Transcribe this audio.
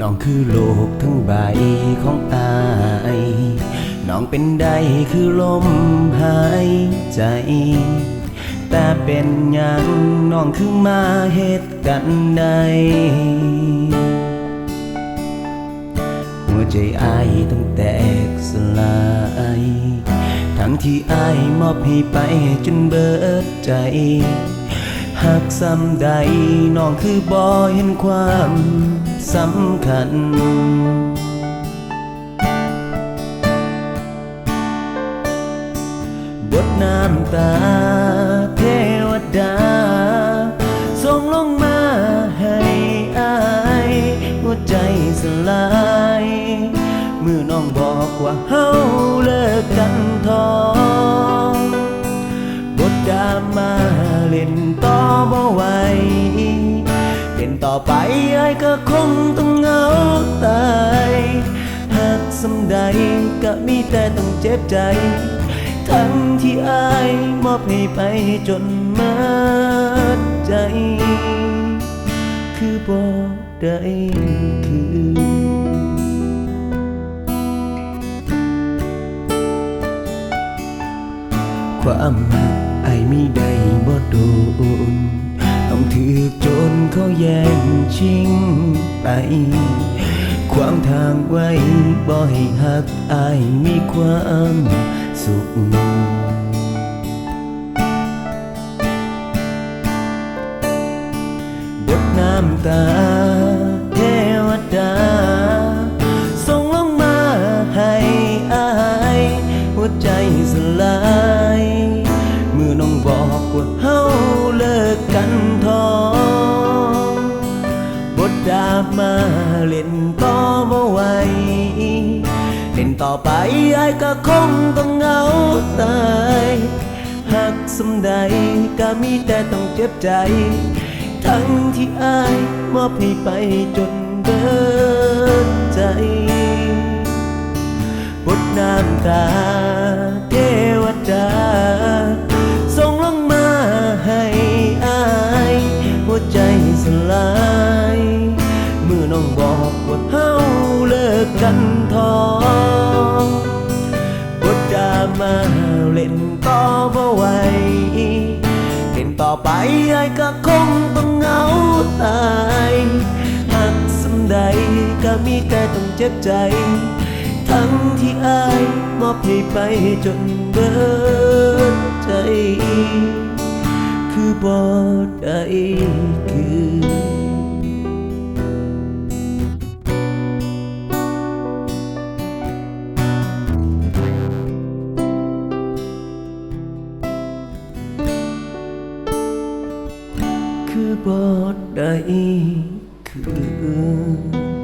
น้องคือโลกทั้งใบของอาย น้องเป็นได้คือลมหายใจ แต่เป็นหยังน้องคือมาเหตุกันใดหัวใจอายต้องแตกสลายทั้งที่อายมอบให้ไปจนเบิดใจ หากซ้ำใดน้องคือบ่เห็นความสำคัญ บทน้ำตาเทวดาส่งลงมาให้อายหัวใจสลายมือน้องบอกว่าเฮาเลิกกันทอง บทดร ไปไอ้ก็คงต้องเหงาตายหากสำใดก็มีแต่ต้องเจ็บใจ ทั้งที่อายมอบให้ไปจนมาดใจ คือบ่ได้คือความหักไอายมีได้ ไป ความทางไว้บ่ให้หักอายมีความสุขบทน้ำตา เล่นต่อบ่ไหวเล่นต่อไปไอ้ายก็คงต้องเหงาตายหากสำใดก็มีแต่ต้องเจ็บใจ ทั้งที่อายมอบให้ไปจนเบิดใจบทน้ำตา มาเล่นต่อบ่ไหวเล่นต่อไปไอ้ก็คงต้องเหงาตายหากสำใดก็มีแต่ต้องเจ็บใจ ทั้งที่อายมอบให้ไปจนเบิดใจ คือบ่ได้คือ บอดได้คือ